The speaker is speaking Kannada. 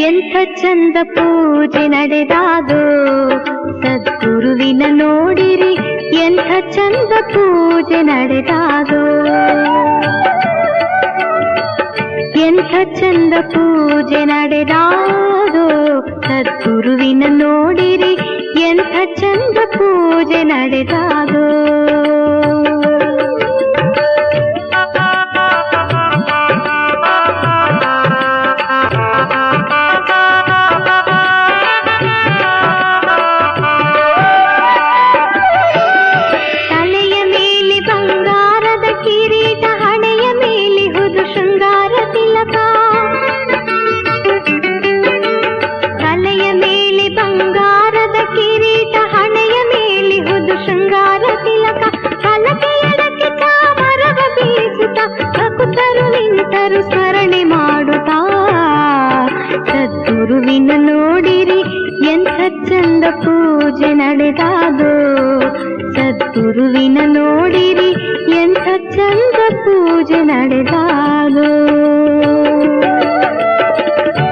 ಎಂಥ ಚಂದ ಪೂಜೆ ನಡೆದಾದೋ, ಸದ್ಗುರುವಿನ ನೋಡಿರಿ ಎಂಥ ಚಂದ ಪೂಜೆ ನಡೆದಾದೋ. ಎಂಥ ಚಂದ ಪೂಜೆ ನಡೆದಾದೋ, ಸದ್ಗುರುವಿನ ನೋಡಿರಿ ಎಂಥ ಚಂದ ಪೂಜೆ ನಡೆದಾದೋ. ಭಕ್ತರು ಸ್ಮರಣೆ ಮಾಡುತ್ತಾ? ಸದ್ಗುರುವಿನ ನೋಡಿರಿ, ಎಂಥ ಚಂದ ಪೂಜೆ ನಡೆದಾದು? ಸದ್ಗುರುವಿನ ನೋಡಿರಿ, ಎಂಥ ಚಂದ ಪೂಜೆ ನಡೆದಾದೋ?